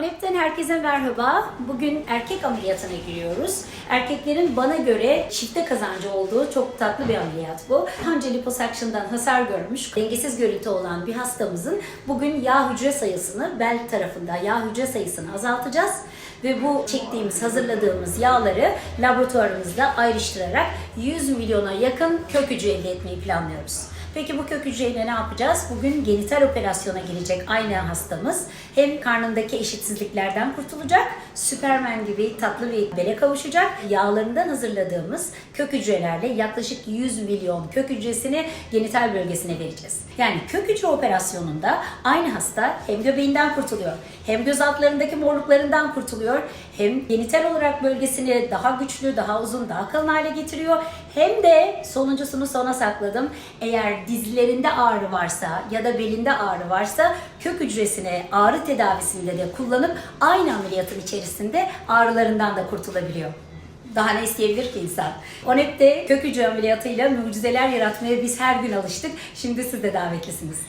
ONEP'ten herkese merhaba. Bugün erkek ameliyatına giriyoruz. Erkeklerin bana göre çifte kazancı olduğu çok tatlı bir ameliyat bu. Daha önce liposuction'dan hasar görmüş, dengesiz görüntü olan bir hastamızın bugün yağ hücre sayısını, bel tarafında yağ hücre sayısını azaltacağız. Ve bu çektiğimiz, hazırladığımız yağları laboratuvarımızda ayrıştırarak 100 milyona yakın kök hücre elde etmeyi planlıyoruz. Peki bu kök hücreyle ne yapacağız? Bugün genital operasyona girecek aynı hastamız. Hem karnındaki eşitsizliklerden kurtulacak, Süpermen gibi tatlı bir bele kavuşacak. Yağlarından hazırladığımız kök hücrelerle yaklaşık 100 milyon kök hücresini genital bölgesine vereceğiz. Yani kök hücre operasyonunda aynı hasta hem göbeğinden kurtuluyor, hem göz altlarındaki morluklarından kurtuluyor, hem genital olarak bölgesini daha güçlü, daha uzun, daha kalın hale getiriyor. Hem de sonuncusunu sona sakladım. Eğer dizlerinde ağrı varsa ya da belinde ağrı varsa kök hücresini ağrı tedavisinde de kullanıp aynı ameliyatın içerisinde ağrılarından da kurtulabiliyor. Daha ne isteyebilir ki insan? ONEP'te kök hücre ameliyatıyla mucizeler yaratmaya biz her gün alıştık. Şimdi siz de davetlisiniz.